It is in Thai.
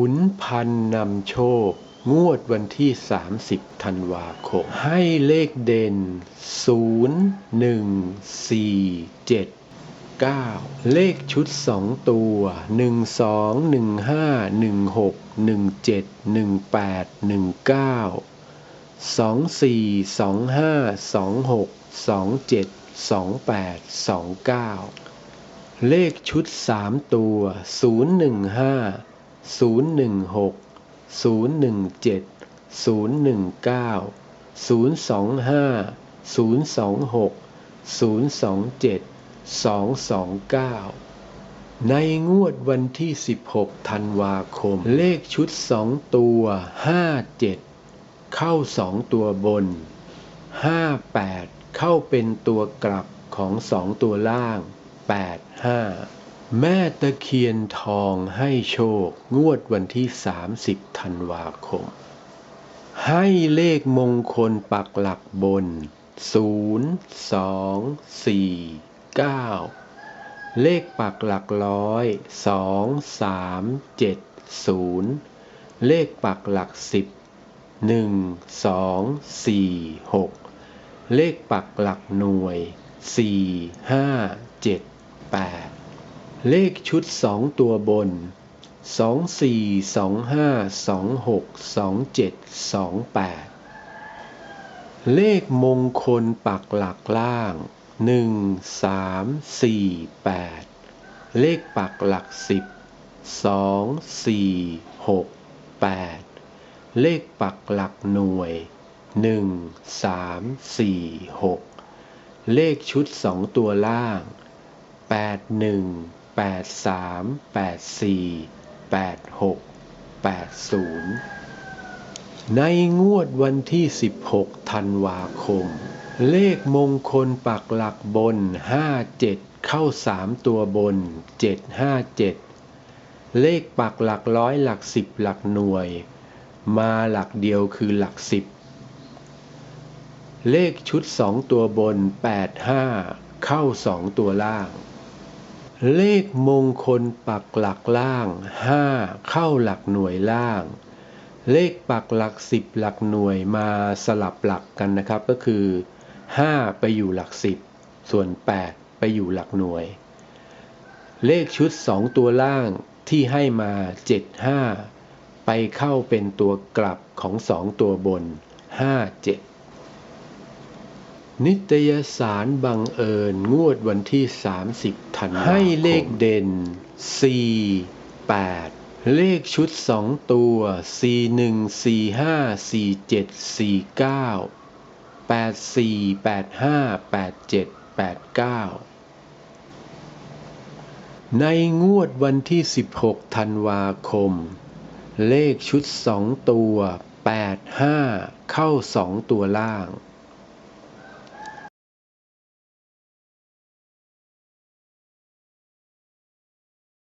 ขุนพันนำโชค งวดวันที่ 30 ธันวาคม ให้เลขเด่น 0 1 4 7 9 เลขชุด 2 ตัว 1 2 1 5 1 6 1 7 1 8 1 9 2 4 2 5 2 6 2 7 2 8 2 9 เลขชุด 3 ตัว 0 1 5 0 1 6 0 1 7 0 1 9 0 2 5 0 2 6 0 2 7 2 2 9 ในงวดวันที่ 16 ธันวาคม เลขชุด 2 ตัว 5 7 เข้า 2 ตัวบน 5 8 เข้าเป็นตัวกลับของ 2 ตัวล่าง 8 5 แม่ตะเคียนทองให้โชค งวดวันที่ 30 ธันวาคม ให้เลขมงคลปักหลักบน 0 2 4 9 เลขปักหลักร้อย 2 3 7 0 เลขปักหลัก 10 1 2 4 6 เลขปักหลักหน่วย 4 5 7 8 เลขชุด2ตัวบน 2 4 2 5 2 6 2 7 2 8 เลขมงคลปักหลักล่าง 1 3 4 8 เลขปักหลัก 10 2 4 6 8 เลขปักหลักหน่วย 1 3 4 6 เลขชุด2ตัวล่าง 8 1 8 3 8 4 8 6 8 0 ในงวดวันที่ 16 ธันวาคม เลขมงคลปักหลักบน 57 เข้า 3 ตัวบน 757 เลขปักหลักร้อยหลักสิบหลักหน่วย มาหลักเดียวคือหลักสิบเลขชุด 2 ตัวบน 85 เข้า 2 ตัวล่าง เลขมงคลปักหลักล่าง 5 เข้าหลักหน่วยล่าง เลขปักหลัก 10 หลักหน่วยมาสลับหลักกันนะครับ ก็คือ 5 ไปอยู่หลัก 10 ส่วน 8 ไปอยู่หลักหน่วย เลขชุด 2 ตัวล่างที่ให้มา 75 ไปเข้าเป็นตัวกลับของ 2 ตัวบน 5 7 นิตยสารบังเอิญงวดวันที่ 30 ธันวาคมให้เลขเด่น 4 8 เลขชุด 2 ตัว 4 1 4 5 4 7 4 9 8 4 8 5 8 7 8 9 ในงวดวันที่ 16 ธันวาคม เลขชุด 2 ตัว 8 5 เข้า 2 ตัวล่าง